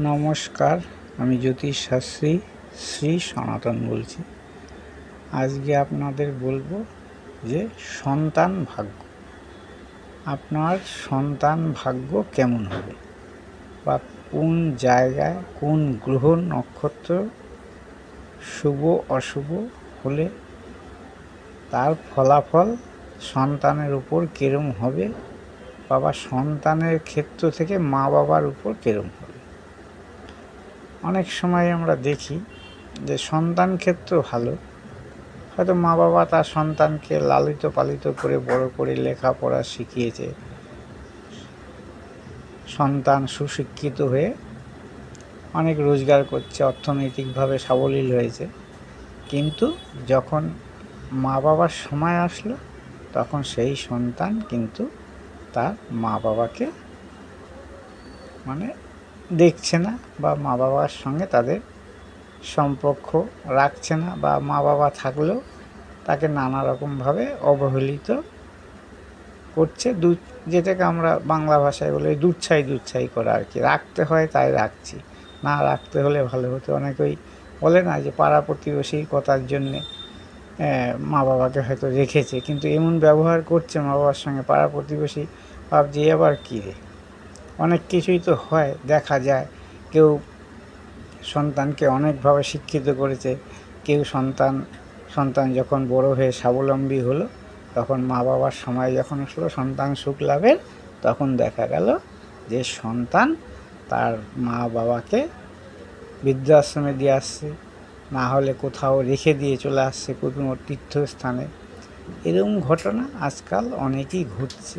নমস্কার, আমি জ্যোতিষ শাস্ত্রী, শ্রী সনাতন বলছি। আজকে আপনাদের বলব যে সন্তান ভাগ্য। আপনার সন্তান ভাগ্য কেমন হবে? বা কোন জায়গায়, কোন গ্রহ নক্ষত্র শুভ, অশুভ হলে তার ফলাফল সন্তানের উপর কিরম হবে? বাবা সন্তানের ক্ষেত্র থেকে মা বাবার উপর কিরম হবে? অনেক সময় আমরা দেখি যে সন্তান ক্ষেত্র ভালো। হয়তো মা বাবা তার সন্তানকে লালিত পালিত করে বড় করে লেখাপড়া শিখিয়েছে। সন্তান সুশিক্ষিত হয়ে অনেক রোজগার করছে, অর্থনৈতিকভাবে সাবলীল হয়েছে। কিন্তু যখন মা বাবার সময় আসলো, তখন সেই সন্তান কিন্তু তার মা বাবাকে মানে দেখছে না বা মা বাবার সঙ্গে তাদের সম্পর্ক রাখছে না বা মা বাবা থাকলেও তাকে নানা রকমভাবে অবহেলিত করছে। দু, যেটাকে আমরা বাংলা ভাষায় বলে দুচ্ছাই দুচ্ছাই করা আর কি। রাখতে হয় তাই রাখছি, না রাখতে হলে ভালো হতো। অনেকেই বলে না যে পাড়া প্রতিবেশী কথার জন্যে মা বাবাকে হয়তো রেখেছে, কিন্তু এমন ব্যবহার করছে মা বাবার সঙ্গে। পাড়া প্রতিবেশী ভাবছি আবার কী রে? অনেক কিছুই তো হয়, দেখা যায়। কেউ সন্তানকে অনেকভাবে শিক্ষিত করেছে। কেউ সন্তান সন্তান যখন বড় হয়ে স্বাবলম্বী হলো, তখন মা বাবার সময় যখন আসলো, সন্তান সুখ লাভের, তখন দেখা গেল যে সন্তান তার মা বাবাকে বৃদ্ধাশ্রমে দিয়ে আসছে। না হলে কোথাও রেখে দিয়ে চলে আসছে, কোনো তীর্থস্থানে। এরকম ঘটনা আজকাল অনেকই ঘটছে।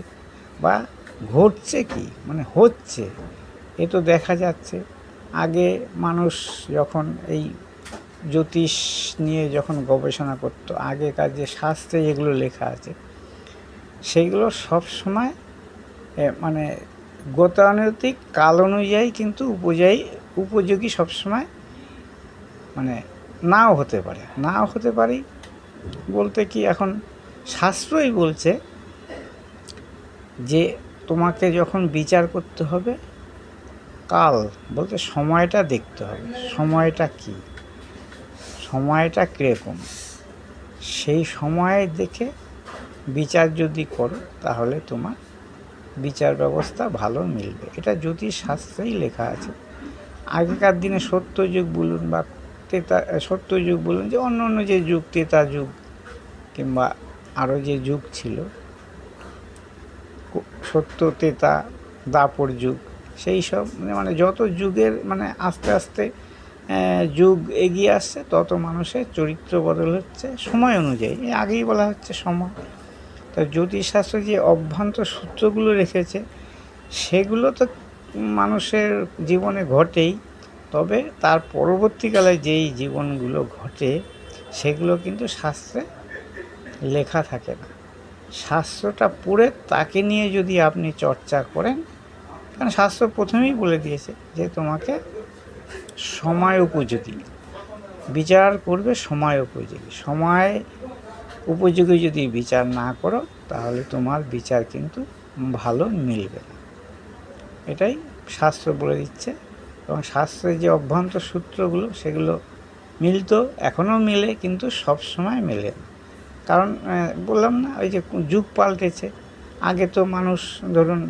বা ঘটছে কি? মানে হচ্ছে? এ তো দেখা যাচ্ছে। আগে মানুষ যখন এই জ্যোতিষ নিয়ে যখন গবেষণা করতো, আগেকার যে শাস্ত্রে যেগুলো লেখা আছে সেইগুলো সব সময় মানে গতানুগতিক কাল অনুযায়ী কিন্তু উপযায়ী উপযোগী সবসময় মানে নাও হতে পারে। নাও হতে পারি বলতে কি এখন শাস্ত্রই বলছে যে তোমাকে যখন বিচার করতে হবে, কাল বলতে সময়টা দেখতে হবে। সময়টা কি? সময়টা কীরকম? সেই সময় দেখে বিচার যদি করো, তাহলে তোমার বিচার ব্যবস্থা ভালো মিলবে। এটা জ্যোতিষ শাস্ত্রেই লেখা আছে। আগেকার দিনে সত্যযুগ বলুন বা তেতা, সত্যযুগ বলুন, যে অন্য অন্য যে যুগ, তেতা যুগ কিংবা আরও যে যুগ ছিল সত্য তেতা দাপর যুগ। সেই সব মানে যত যুগের মানে আস্তে আস্তে যুগ এগিয়ে আসছে, তত মানুষের চরিত্র বদল হচ্ছে সময় অনুযায়ী। আগেই বলা হচ্ছে সময়। তো জ্যোতিষশাস্ত্র যে অভ্যন্তর সূত্রগুলো রেখেছে, সেগুলো তো মানুষের জীবনে ঘটেই। তবে তার পরবর্তীকালে যেই জীবনগুলো ঘটে, সেগুলো কিন্তু শাস্ত্রে লেখা থাকে না। শাস্ত্রটা পড়ে তাকে নিয়ে যদি আপনি চর্চা করেন, কারণ শাস্ত্র প্রথমেই বলে দিয়েছে যে তোমাকে সময় উপযোগী। বিচার করবে সময় উপযোগী। সময় উপযোগী যদি বিচার না করো, তাহলে তোমার বিচার কিন্তু ভালো মিলবে না। এটাই শাস্ত্র বলে দিচ্ছে। এবং শাস্ত্রের যে অভ্যন্তর সূত্রগুলো, সেগুলো মিলতো, এখনও মিলে, কিন্তু সব সময় মেলে না। কারণ বললাম না, ওই যে যুগ পাল্টেছে। আগে তো মানুষ, ধরুন,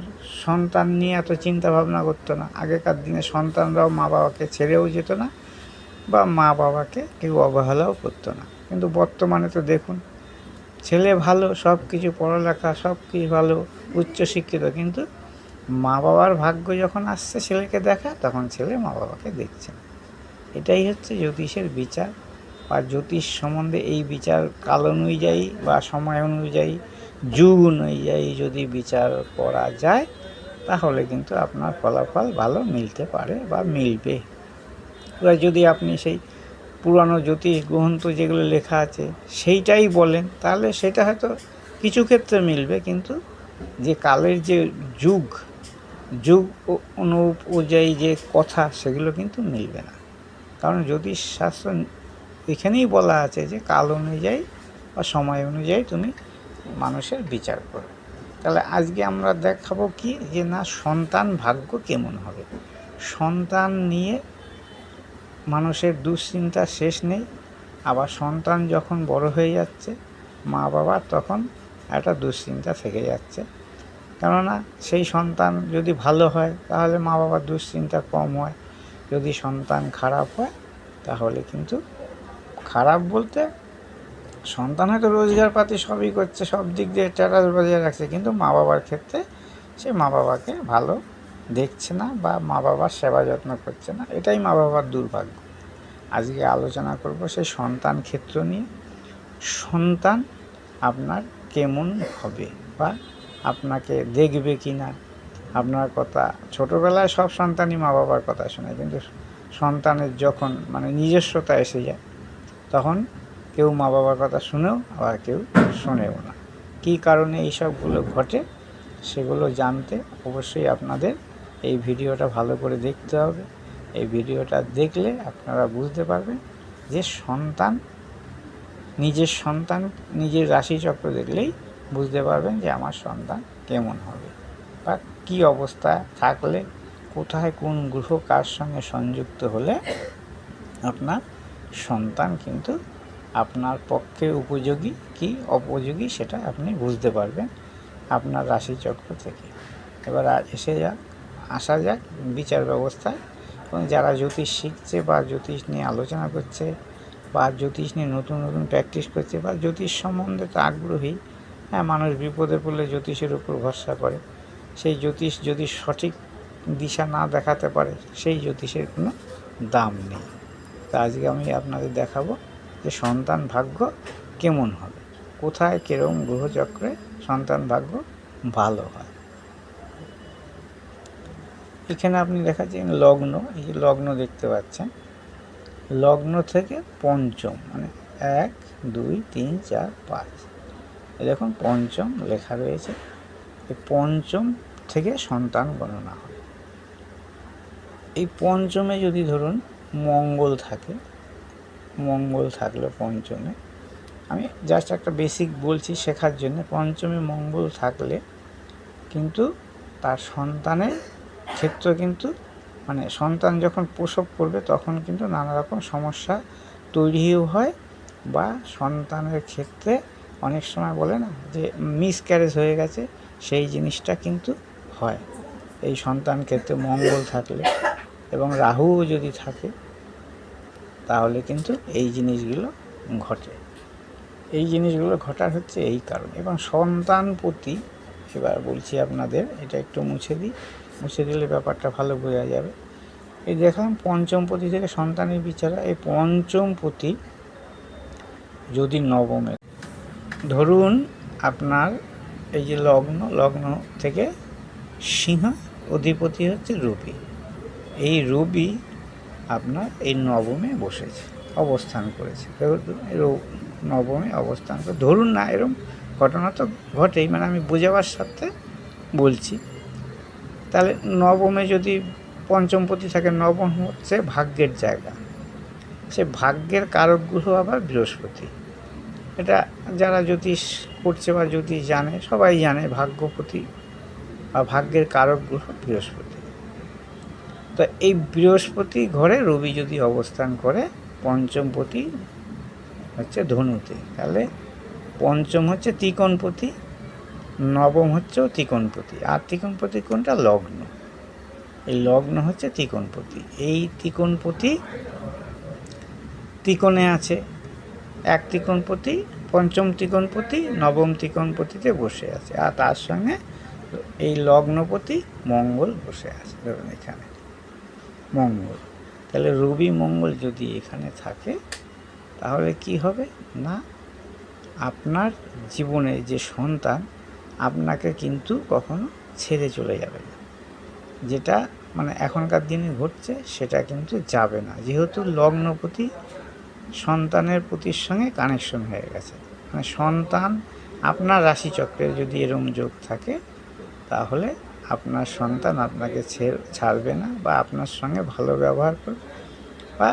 সন্তান নিয়ে এত চিন্তা ভাবনা করতো না। আগেকার দিনে সন্তানরাও মা বাবাকে ছেড়েও যেত না বা মা বাবাকে কেউ অবহেলাও করতো না। কিন্তু বর্তমানে তো দেখুন, ছেলে ভালো সব কিছু পড়ালেখা সব কিছু ভালো, উচ্চশিক্ষিত, কিন্তু মা বাবার ভাগ্য যখন আসছে ছেলেকে দেখা, তখন ছেলে মা বাবাকে দেখছে এটাই হচ্ছে জ্যোতিষের বিচার। বা জ্যোতিষ সম্বন্ধে এই বিচার কাল অনুযায়ী বা সময় অনুযায়ী, যুগ অনুযায়ী যদি বিচার করা যায়, তাহলে কিন্তু আপনার ফলাফল ভালো মিলতে পারে বা মিলবে। এবার যদি আপনি সেই পুরানো জ্যোতিষ গ্রন্থ যেগুলো লেখা আছে সেইটাই বলেন, তাহলে সেটা হয়তো কিছু ক্ষেত্রে মিলবে, কিন্তু যে কালের যে যুগ যুগ অনুযায়ী যে কথা, সেগুলো কিন্তু মিলবে না। কারণ জ্যোতিষ শাস্ত্র এখানেই বলা আছে যে কাল অনুযায়ী বা সময় অনুযায়ী তুমি মানুষের বিচার করো। তাহলে আজকে আমরা দেখাবো কি যে না সন্তান ভাগ্য কেমন হবে? সন্তান নিয়ে মানুষের দুশ্চিন্তা শেষ নেই, আবার সন্তান যখন বড় হয়ে যাচ্ছে মা বাবার তখন একটা দুশ্চিন্তা থেকে যাচ্ছে। কেননা সেই সন্তান যদি ভালো হয়, তাহলে মা বাবার দুশ্চিন্তা কম হয়, যদি সন্তান খারাপ হয়, তাহলে কিন্তু খারাপ বলতে সন্তান হয়তো রোজগার পাতি সবই করছে, সব দিক দিয়ে স্ট্যাটাস বজায় রাখছে, কিন্তু মা বাবার ক্ষেত্রে সে মা বাবাকে ভালো দেখছে না বা মা বাবার সেবা যত্ন করছে না, এটাই মা বাবার দুর্ভাগ্য। আজকে আলোচনা করব সেই সন্তান ক্ষেত্র নিয়ে। সন্তান আপনার কেমন হবে বা আপনাকে দেখবে কি না আপনার কথা, ছোটোবেলায় সব সন্তানই মা বাবার কথা শোনে কিন্তু সন্তানের যখন মানে নিজস্বতা এসে যায় তখন কেউ মা বাবার কথা শুনেও আবার কেউ শোনেও না। কী কারণে এইসবগুলো ঘটে সেগুলো জানতে অবশ্যই আপনাদের এই ভিডিওটা ভালো করে দেখতে হবে। এই ভিডিওটা দেখলে আপনারা বুঝতে পারবেন যে সন্তান, নিজের সন্তান, নিজের রাশিচক্র দেখলেই বুঝতে পারবেন যে আমার সন্তান কেমন হবে বা কী অবস্থা থাকলে, কোথায় কোন গ্রহ কার সঙ্গে সংযুক্ত হলে আপনার সন্তান কিন্তু আপনার পক্ষে উপযোগী কি অপযোগী সেটা আপনি বুঝতে পারবেন আপনার রাশিচক্র থেকে। এবার এসে যাক আসা যাক বিচার ব্যবস্থায়। এবং যারা জ্যোতিষ শিখছে বা জ্যোতিষ নিয়ে আলোচনা করছে বা জ্যোতিষ নিয়ে নতুন নতুন প্র্যাকটিস করছে বা জ্যোতিষ সম্বন্ধে তো আগ্রহী হ্যাঁ মানুষ বিপদে পড়লে জ্যোতিষের উপর ভরসা করে। সেই জ্যোতিষ যদি সঠিক দিশা না দেখাতে পারে, সেই জ্যোতিষের কোনো দাম নেই। তা আজকে আমি আপনাদের দেখাবো যে সন্তান ভাগ্য কেমন হবে। কোথায় কীরকম গ্রহচক্রে সন্তান ভাগ্য ভালো হয়। এখানে আপনি দেখাচ্ছেন লগ্ন, এই লগ্ন দেখতে পাচ্ছেন। লগ্ন থেকে পঞ্চম মানে এক, দুই, তিন, চার, পাঁচ। দেখুন, পঞ্চম লেখা রয়েছে। এই পঞ্চম থেকে সন্তান গণনা হয়। এই পঞ্চমে যদি ধরুন মঙ্গল থাকে, মঙ্গল থাকল পঞ্চমে। আমি জাস্ট একটা বেসিক বলছি শেখার জন্য, পঞ্চমে মঙ্গল থাকলে কিন্তু তার সন্তানের ক্ষেত্র কিন্তু মানে সন্তান যখন প্রসব করবে তখন কিন্তু নানা রকম সমস্যা তৈরিও হয় বা সন্তানের ক্ষেত্রে অনেক সময় বলে না যে মিসক্যারেজ হয়ে গেছে, সেই জিনিসটা কিন্তু হয়। এই সন্তান ক্ষেত্রে মঙ্গল থাকলে এবং রাহুও যদি থাকে তাহলে কিন্তু এই জিনিসগুলো ঘটে। এই জিনিসগুলো ঘটার হচ্ছে এই কারণ। এবং সন্তান প্রতি, এবার বলছি আপনাদের, এটা একটু মুছে দিই, মুছে দিলে ব্যাপারটা ভালো বোঝা যাবে। এই দেখলাম পঞ্চমপতি থেকে সন্তানের বিচারা এই পঞ্চম পঞ্চমপতি যদি নবমের ধরুন আপনার এই যে লগ্ন লগ্ন থেকে সিংহ, অধিপতি হচ্ছে রবি এই রবি আপনার এই নবমে বসেছে, অবস্থান করেছে। র- নবমে অবস্থান করে ধরুন না এরকম ঘটনা তো ঘটেই মানে আমি বোঝাবার সাথে বলছি। তাহলে নবমে যদি পঞ্চমপতি থাকে, নবম হচ্ছে ভাগ্যের জায়গা। সে ভাগ্যের কারক গ্রহ আবার বৃহস্পতি। এটা যারা জ্যোতিষ করছে বা জ্যোতিষ জানে, সবাই জানে ভাগ্যপতি বা ভাগ্যের কারক গ্রহ বৃহস্পতি। তো এই বৃহস্পতি ঘরে রবি যদি অবস্থান করে, পঞ্চমপতি হচ্ছে ধনুতে। তাহলে পঞ্চম হচ্ছে ত্রিকোণপতি নবম হচ্ছেও ত্রিকোণপতি আর ত্রিকোণপতি কোনটা? লগ্ন। এই লগ্ন হচ্ছে ত্রিকোণপতি এই ত্রিকোণপতি ত্রিকোণে আছে। এক ত্রিকোণপতি পঞ্চম ত্রিকোণপতি নবম ত্রিকোণপতিতে বসে আছে। আর তার সঙ্গে এই লগ্নপতি মঙ্গল বসে আছে। ধরুন এখানে। মঙ্গল। তাহলে রবি মঙ্গল যদি এখানে থাকে, তাহলে কি হবে? না, আপনার জীবনে যে সন্তান, আপনাকে কিন্তু কখনো ছেড়ে চলে যাবে না। যেটা মানে এখনকার দিনে ঘটছে, সেটা কিন্তু যাবে না। যেহেতু লগ্নপতি সন্তানের প্রতির সঙ্গে কানেকশন হয়ে গেছে। মানে সন্তান, আপনার রাশিচক্রের যদি এরম যোগ থাকে, তাহলে আপনার সন্তান আপনাকে ছাড়বে না বা আপনার সঙ্গে ভালো ব্যবহার করবে বা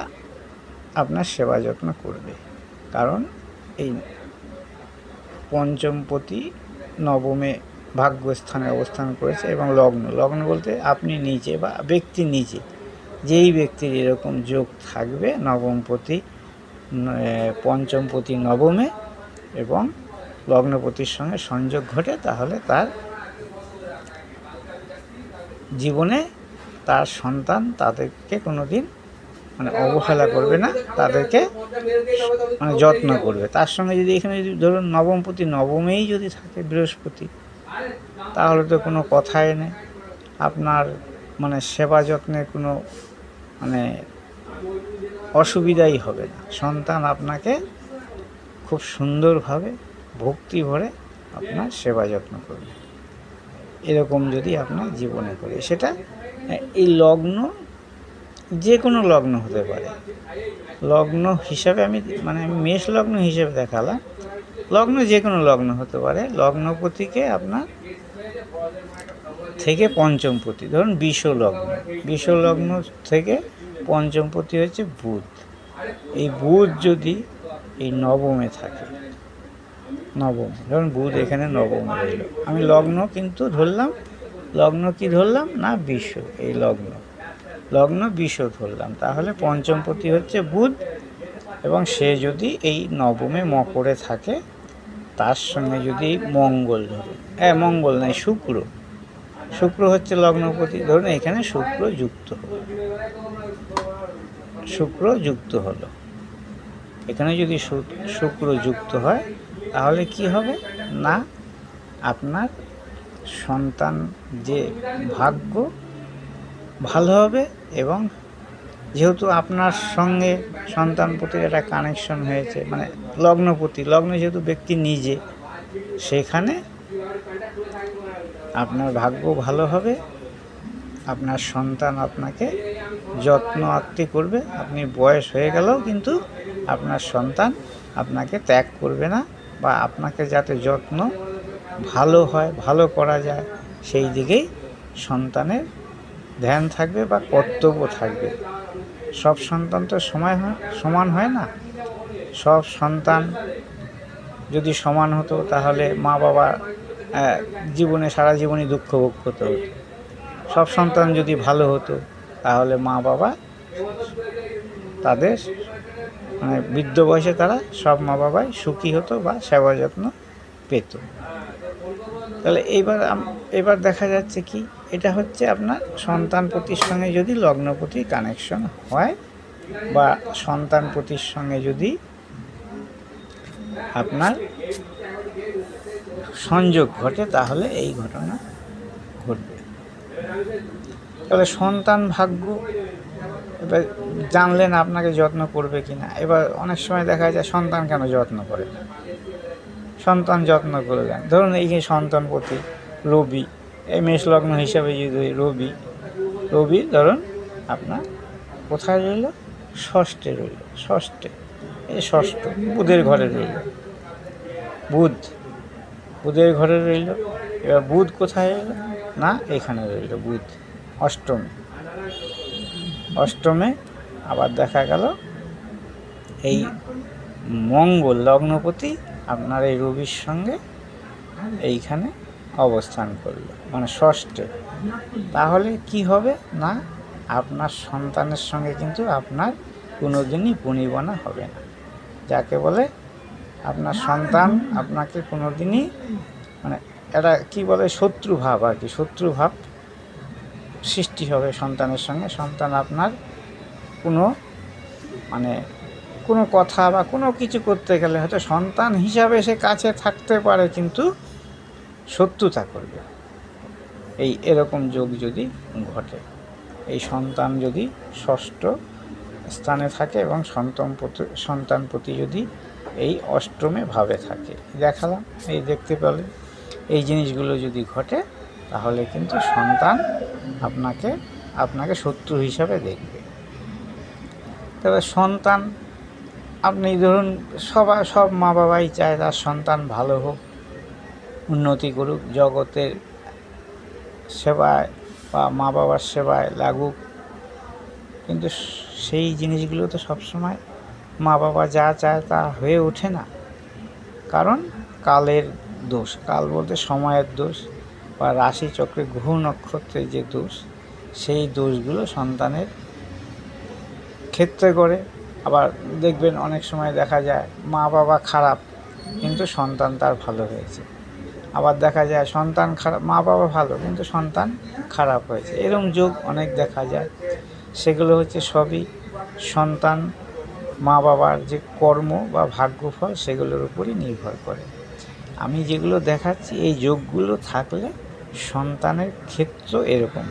আপনার সেবা যত্ন করবে। কারণ এই পঞ্চমপতি নবমে ভাগ্যস্থানে অবস্থান করেছে এবং লগ্ন। লগ্ন বলতে আপনি নিজে বা ব্যক্তি নিজে। যেই ব্যক্তির এরকম যোগ থাকবে নবমপতি পঞ্চমপতি নবমে এবং লগ্নপতির সঙ্গে সংযোগ ঘটে, তাহলে তার জীবনে তার সন্তান তাদেরকে কোনো দিন মানে অবহেলা করবে না, তাদেরকে মানে যত্ন করবে। তার সঙ্গে যদি এখানে যদি ধরুন নবমপতি নবমেই যদি থাকে বৃহস্পতি, তাহলে তো কোনো কথাই নেই। আপনার মানে সেবা যত্নের কোনো মানে অসুবিধাই হবে না। সন্তান আপনাকে খুব সুন্দরভাবে ভক্তি ভরে আপনার সেবা যত্ন করবে। এরকম যদি আপনার জীবনে করে, সেটা, এই লগ্ন যে কোনো লগ্ন হতে পারে। লগ্ন হিসাবে আমি মানে আমি মেষ লগ্ন হিসেবে দেখালাম। লগ্ন যে কোনো লগ্ন হতে পারে লগ্নপতিকে আপনার থেকে পঞ্চমপতি ধরুন বিষ লগ্ন। বিষ লগ্ন থেকে পঞ্চমপতি হচ্ছে বুধ। এই বুধ যদি এই নবমে থাকে নবম। ধরুন বুধ এখানে নবম রইল আমি লগ্ন কিন্তু ধরলাম, লগ্ন কি ধরলাম? না বিশ্ব এই লগ্ন। লগ্ন বিষ ধরলাম। তাহলে পঞ্চমপতি হচ্ছে বুধ এবং সে যদি এই নবমে মকরে থাকে, তার সঙ্গে যদি মঙ্গল ধরুন হ্যাঁ মঙ্গল নয়, শুক্র। শুক্র হচ্ছে লগ্নপতি ধরুন এখানে শুক্র যুক্ত হলো। শুক্র যুক্ত হলো। এখানে যদি শুক্র যুক্ত হয় তাহলে কি হবে? না, আপনার সন্তান যে ভাগ্য, ভালো হবে এবং যেহেতু আপনার সঙ্গে সন্তান প্রতির একটা কানেকশন হয়েছে মানে লগ্নপতি লগ্ন যেহেতু ব্যক্তি নিজে, সেখানে আপনার ভাগ্য ভালো হবে, আপনার সন্তান আপনাকে যত্ন আত্মি করবে, আপনি বয়স হয়ে গেলেও কিন্তু আপনার সন্তান আপনাকে ত্যাগ করবে না। বা আপনাকে যাতে যত্ন ভালো হয়, ভালো করা যায়, সেই দিকেই সন্তানের ধ্যান থাকবে বা কর্তব্য থাকবে। সব সন্তান তো সময় হয়, সমান হয় না? সব সন্তান যদি সমান হতো, তাহলে মা বাবা জীবনে, সারা জীবনই দুঃখ ভোগ করতে হতো। সব সন্তান যদি ভালো হতো, তাহলে মা বাবা তাদের মানে বৃদ্ধ বয়সে তারা সব মা বাবাই সুখী হতো বা সেবা যত্ন পেত। তাহলে এইবার এবার দেখা যাচ্ছে কি, এটা হচ্ছে আপনার সন্তান প্রতির সঙ্গে যদি লগ্নপতি কানেকশন হয় বা সন্তান প্রতির সঙ্গে যদি আপনার সংযোগ ঘটে, তাহলে এই ঘটনা ঘটবে। তাহলে সন্তান ভাগ্য এবার জানলেন আপনাকে যত্ন করবে কি না এবার অনেক সময় দেখা যায় সন্তান কেন যত্ন করে? সন্তান যত্ন করলেন ধরুন এই যে সন্তান প্রতি রবি, এই মেষ লগ্ন হিসাবে যদি রবি রবি ধরুন আপনার কোথায় রইল? ষষ্ঠে রইল, ষষ্ঠে, এই ষষ্ঠ, বুধের ঘরে রইল। বুধ, বুধের ঘরে রইল। এবার বুধ কোথায় রইল? না, এখানে রইল বুধ, অষ্টমে। অষ্টমে আবার দেখা গেল এই মঙ্গল লগ্নপতি আপনার এই রবির সঙ্গে এইখানে অবস্থান করল মানে ষষ্ঠে। তাহলে কি হবে? না, আপনার সন্তানের সঙ্গে কিন্তু আপনার কোনোদিনই বনিবনা হবে না। যাকে বলে আপনার সন্তান আপনাকে কোনোদিনই মানে এটা কি বলে শত্রু ভাব আর কি শত্রু ভাব সৃষ্টি হবে সন্তানের সঙ্গে। সন্তান আপনার কোনো মানে কোনো কথা বা কোনো কিছু করতে গেলে হয়তো সন্তান হিসাবে সে কাছে থাকতে পারে, কিন্তু শত্রুতা করবে। এই এরকম যোগ যদি ঘটে, এই সন্তান যদি ষষ্ঠ স্থানে থাকে এবং সন্তান প্রতি সন্তান প্রতি যদি এই অষ্টমে ভাবে থাকে, দেখালাম, এই দেখতে পেলে এই জিনিসগুলো যদি ঘটে, তাহলে কিন্তু সন্তান আপনাকে আপনাকে শত্রু হিসাবে দেখবে। তবে সন্তান, আপনি ধরুন সবাই সব মা বাবাই চায় তার সন্তান ভালো হোক, উন্নতি করুক, জগতের সেবায় বা মা বাবার সেবায় লাগুক। কিন্তু সেই জিনিসগুলো তো সবসময় মা বাবা যা চায় তা হয়ে ওঠে না। কারণ কালের দোষ, কাল বলতে সময়ের দোষ। বা রাশি চক্রে গ্রহ নক্ষত্রের যে দোষ, সেই দোষগুলো সন্তানের ক্ষেত্রে করে। আবার দেখবেন অনেক সময় দেখা যায় মা বাবা খারাপ, কিন্তু সন্তান তার ভালো হয়েছে। আবার দেখা যায় সন্তান খারাপ, মা বাবা ভালো, কিন্তু সন্তান খারাপ হয়েছে। এরকম যোগ অনেক দেখা যায়। সেগুলো হচ্ছে সবই সন্তান, মা বাবার যে কর্ম বা ভাগ্যফল, সেগুলোর উপরই নির্ভর করে। আমি যেগুলো দেখাচ্ছি, এই যোগগুলো থাকলে সন্তানের ক্ষেত্র এরকম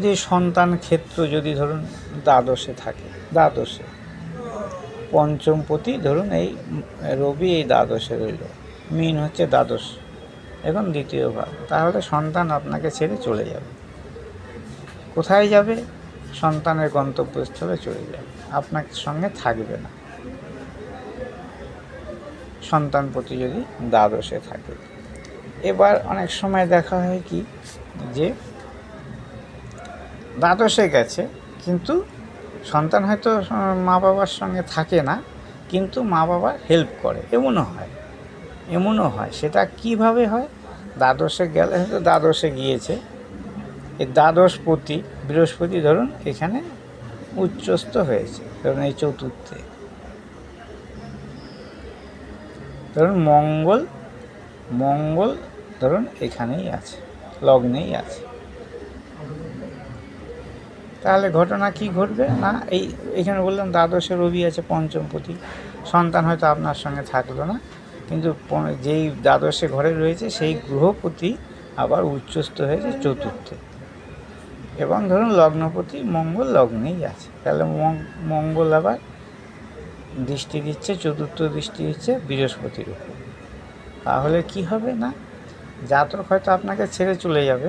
যে সন্তান ক্ষেত্র যদি ধরুন দ্বাদশে থাকে, দ্বাদশে। পঞ্চমপতি ধরুন এই রবি এই দ্বাদশে রইল, মিন হচ্ছে দ্বাদশ। এখন দ্বিতীয় ভাগ, তাহলে সন্তান আপনাকে ছেড়ে চলে যাবে। কোথায় যাবে? সন্তানের গন্তব্যস্থলে চলে যাবে, আপনার সঙ্গে থাকবে না। সন্তান প্রতি যদি দ্বাদশে থাকে। এবার অনেক সময় দেখা হয় কি, যে দ্বাদশে গেছে, কিন্তু সন্তান হয়তো মা বাবার সঙ্গে থাকে না, কিন্তু মা বাবা হেল্প করে। এমনও হয় এমনও হয়। সেটা কীভাবে হয়? দ্বাদশে গেলে হয়তো দ্বাদশে গিয়েছে। এই দ্বাদশপতি বৃহস্পতি ধরুন, এখানে উচ্চস্থ হয়েছে, ধরুন এই চতুর্থে। ধরুন মঙ্গল মঙ্গল ধরুন এখানেই আছে লগ্নেই আছে। তাহলে ঘটনা কি ঘটবে? না, এই, এখানে বললাম দ্বাদশে রবি আছে, পঞ্চম পঞ্চমপতি সন্তান হয়তো আপনার সঙ্গে থাকল না, কিন্তু যেই দ্বাদশে ঘরে রয়েছে, সেই গ্রহপতি আবার উচ্চস্থ হয়েছে চতুর্থে। এবং ধরুন লগ্নপতি মঙ্গল লগ্নেই আছে। তাহলে মঙ্গল আবার দৃষ্টি দিচ্ছে, চতুর্থ দৃষ্টি দিচ্ছে বৃহস্পতির উপর। তাহলে কি হবে না? জাতক হয়তো আপনাকে ছেড়ে চলে যাবে।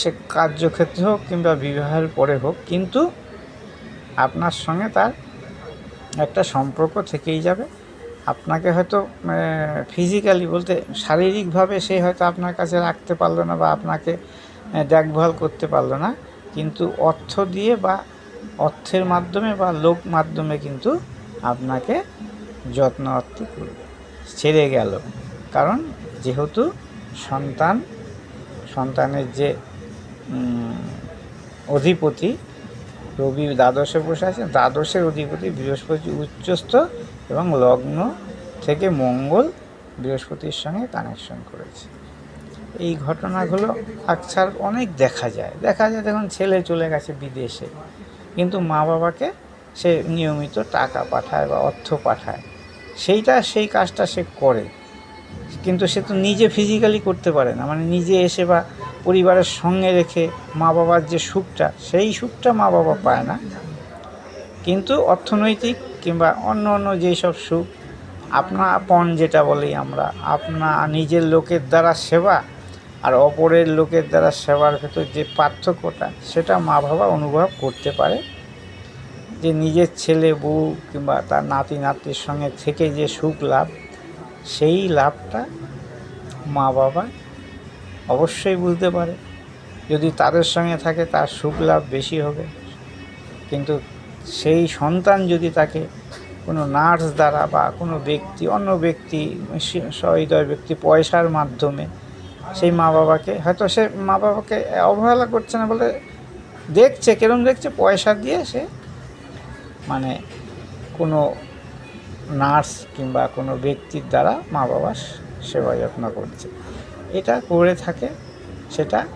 সে কার্যক্ষেত্রে হোক কিংবা বিবাহের পরে হোক, কিন্তু আপনার সঙ্গে তার একটা সম্পর্ক থেকেই যাবে। আপনাকে হয়তো ফিজিক্যালি বলতে শারীরিকভাবে সে হয়তো আপনার কাছে রাখতে পারল না বা আপনাকে দেখভাল করতে পারল না। কিন্তু অর্থ দিয়ে বা অর্থের মাধ্যমে বা লোক মাধ্যমে কিন্তু আপনাকে যত্ন করবে। ছেড়ে গেল। কারণ যেহেতু সন্তান, সন্তানের যে অধিপতি, রবি দ্বাদশে বসে আছে দ্বাদশের অধিপতি বৃহস্পতি উচ্চস্থ এবং লগ্ন থেকে মঙ্গল বৃহস্পতির সঙ্গে কানেকশন করেছে। এই ঘটনাগুলো আকছার অনেক দেখা যায়। দেখা যায় দেখুন, ছেলে চলে গেছে বিদেশে, কিন্তু মা বাবাকে সে নিয়মিত টাকা পাঠায় বা অর্থ পাঠায়। সেইটা, সেই কাজটা সে করে। কিন্তু সে তো নিজে ফিজিক্যালি করতে পারে না। মানে নিজে এসে বা পরিবারের সঙ্গে রেখে মা বাবার যে সুখটা, সেই সুখটা মা বাবা পায় না। কিন্তু অর্থনৈতিক কিংবা অন্য অন্য যেই সব সুখ, আপনা আপন যেটা বলি আমরা, আপনা নিজের লোকের দ্বারা সেবা আর অপরের লোকের দ্বারা সেবার ভেতর যে পার্থক্যটা, সেটা মা বাবা অনুভব করতে পারে। যে নিজের ছেলে, বউ কিংবা তার নাতি নাতির সঙ্গে থেকে যে সুখ লাভ সেই লাভটা মা বাবা অবশ্যই বুঝতে পারে। যদি তাদের সঙ্গে থাকে, তার সুখ লাভ বেশি হবে। কিন্তু সেই সন্তান যদি তাকে কোনো নার্স দ্বারা বা কোনো ব্যক্তি, অন্য ব্যক্তি, সহৃদয় ব্যক্তি পয়সার মাধ্যমে সেই মা বাবাকে, হয়তো সে মা বাবাকে অবহেলা করছে না বলে দেখছে, কিরম দেখছে, পয়সা দিয়ে সে মানে কোনো নার্স কিংবা কোনো ব্যক্তির দ্বারা মা বাবার সেবা যত্ন করছে। এটা করে থাকে সেটা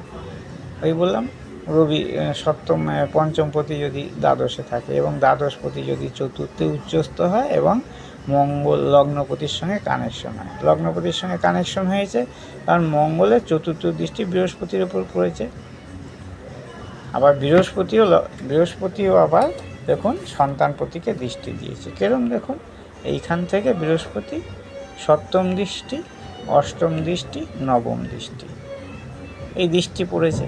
ওই বললাম রবি সপ্তম আহ, পঞ্চমপতি যদি দ্বাদশে থাকে এবং দ্বাদশপতি যদি চতুর্থে উচ্চস্থ হয় এবং মঙ্গল লগ্নপতির সঙ্গে কানেকশন হয়। লগ্নপতির সঙ্গে কানেকশন হয়েছে কারণ মঙ্গলের চতুর্থ দৃষ্টি বৃহস্পতির উপর পড়েছে। আবার বৃহস্পতিও বৃহস্পতিও আবার দেখুন সন্তান সন্তানপতিকে দৃষ্টি দিয়েছে। কেরম দেখুন? এইখান থেকে বৃহস্পতি সপ্তম দৃষ্টি অষ্টম দৃষ্টি নবম দৃষ্টি। এই দৃষ্টি পড়েছে।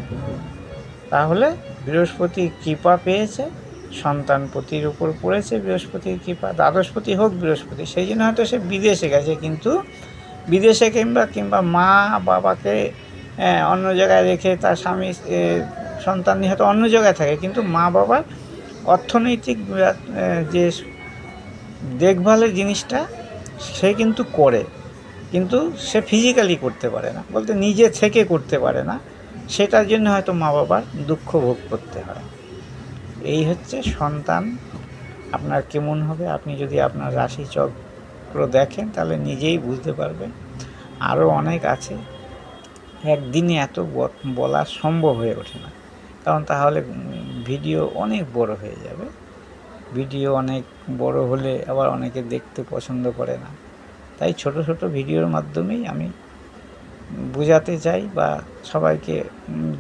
তাহলে বৃহস্পতি কৃপা পেয়েছে সন্তানপতির উপর পড়েছে বৃহস্পতির কৃপা দ্বাদশপতি হোক বৃহস্পতি সেই জন্য হয়তো সে বিদেশে গেছে কিন্তু বিদেশে কিংবা কিংবা মা বাবাকে আহ, অন্য জায়গায় রেখে তার স্বামী সন্তান নিয়ে হয়তো অন্য জায়গায় থাকে কিন্তু মা বাবার অর্থনৈতিক যে দেখভালের জিনিসটা সে কিন্তু করে, কিন্তু সে ফিজিক্যালি করতে পারে না। বলতে নিজে থেকে করতে পারে না, সেটার জন্য হয়তো মা বাবার দুঃখ ভোগ করতে হয়। এই হচ্ছে সন্তান, আপনার কেমন হবে? আপনি যদি আপনার রাশি চক্র দেখেন, তাহলে নিজেই বুঝতে পারবেন। আরও অনেক আছে, একদিনে এত বলা সম্ভব হয়ে ওঠে না। কারণ তাহলে ভিডিও অনেক বড় হয়ে যাবে। ভিডিও অনেক বড় হলে আবার অনেকে দেখতে পছন্দ করে না। তাই ছোট ছোট ভিডিওর মাধ্যমেই আমি বোঝাতে চাই বা সবাইকে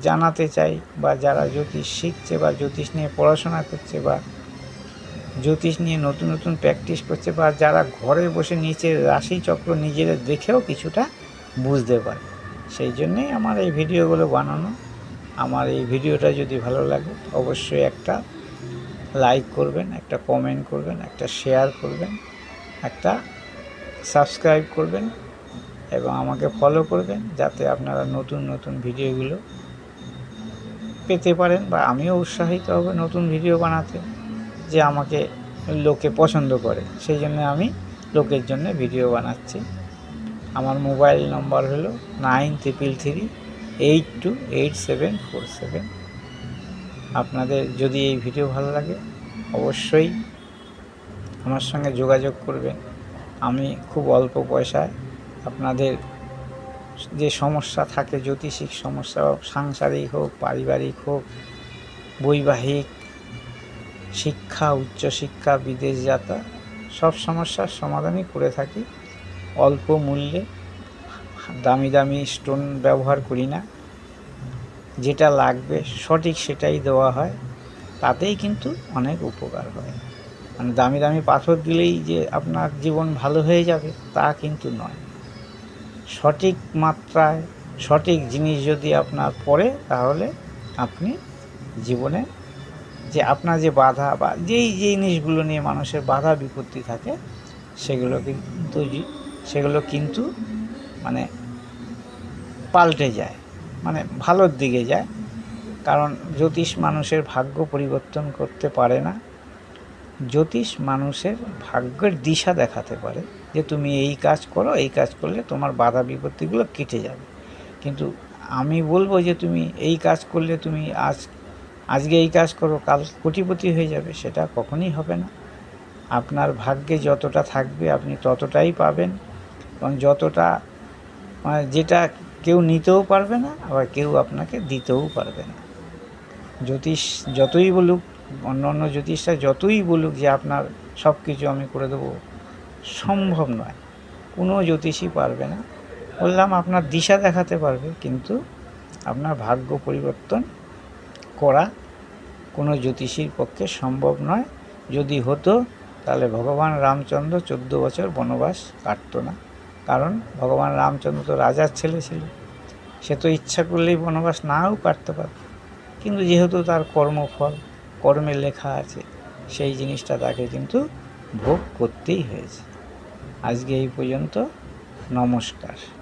জানাতে চাই বা যারা জ্যোতিষ শিখছে বা জ্যোতিষ নিয়ে পড়াশোনা করছে বা জ্যোতিষ নিয়ে নতুন নতুন প্র্যাকটিস করছে বা যারা ঘরে বসে নিচের রাশি চক্র নিজেরা দেখেও কিছুটা বুঝতে পারে। সেই জন্যেই আমার এই ভিডিওগুলো বানানো। আমার এই ভিডিওটা যদি ভালো লাগে, অবশ্যই একটা লাইক করবেন, একটা কমেন্ট করবেন, একটা শেয়ার করবেন, একটা সাবস্ক্রাইব করবেন এবং আমাকে ফলো করবেন যাতে আপনারা নতুন নতুন ভিডিওগুলো পেতে পারেন বা আমিও উৎসাহিত হব নতুন ভিডিও বানাতে যে আমাকে লোকে পছন্দ করে। সেই জন্য আমি লোকের জন্য ভিডিও বানাচ্ছি। আমার মোবাইল নম্বর হলো nine triple three eight two eight seven four seven আপনাদের যদি এই ভিডিও ভালো লাগে, অবশ্যই আমার সঙ্গে যোগাযোগ করবেন। আমি খুব অল্প পয়সায় আপনাদের যে সমস্যা থাকে, জ্যোতিষিক সমস্যা হোক, সাংসারিক হোক, পারিবারিক হোক, বৈবাহিক, শিক্ষা, উচ্চশিক্ষা, বিদেশ যাত্রা, সব সমস্যার সমাধানই করে থাকি। অল্প মূল্যে, দামি দামি স্টোন ব্যবহার করি না। যেটা লাগবে, সঠিক সেটাই দেওয়া হয়। তাতেই কিন্তু অনেক উপকার হয়। মানে দামি দামি পাথর দিলেই যে আপনার জীবন ভালো হয়ে যাবে, তা কিন্তু নয়। সঠিক মাত্রায় সঠিক জিনিস যদি আপনার পড়ে, তাহলে আপনি জীবনে যে আপনার যে বাধা বা যেই জিনিসগুলো নিয়ে মানুষের বাধা বিপত্তি থাকে, সেগুলো কিন্তু সেগুলো কিন্তু মানে পাল্টে যায়। মানে ভালোর দিকে যায়। কারণ জ্যোতিষ মানুষের ভাগ্য পরিবর্তন করতে পারে না। জ্যোতিষ মানুষের ভাগ্যের দিশা দেখাতে পারে যে তুমি এই কাজ করো, এই কাজ করলে তোমার বাধা বিপত্তিগুলো কেটে যাবে। কিন্তু আমি বলব যে তুমি এই কাজ করলে তুমি আজ, আজকে এই কাজ করো, কাল কোটিপতি হয়ে যাবে, সেটা কখনই হবে না। আপনার ভাগ্যে যতটা থাকবে আপনি ততটাই পাবেন। এবং যতটা মানে যেটা কেউ নিতেও পারবে না, আবার কেউ আপনাকে দিতেও পারবে না। জ্যোতিষ যতই বলুক, অন্য অন্য জ্যোতিষরা যতই বলুক যে আপনার সব কিছু আমি করে দেবো, সম্ভব নয়। কোনো জ্যোতিষই পারবে না। বললাম, আপনার দিশা দেখাতে পারবে, কিন্তু আপনার ভাগ্য পরিবর্তন করা কোনো জ্যোতিষীর পক্ষে সম্ভব নয়। যদি হতো, তাহলে ভগবান রামচন্দ্র চোদ্দ বছর বনবাস কাটতো না। কারণ ভগবান রামচন্দ্র তো রাজার ছেলে ছিল। সে তো ইচ্ছা করলেই বনবাস নাও কাটতে পারত। কিন্তু যেহেতু তার কর্মফল কর্মে লেখা আছে, সেই জিনিসটা তাকে কিন্তু ভোগ করতেই হয়েছে। আজকে এই পর্যন্ত নমস্কার।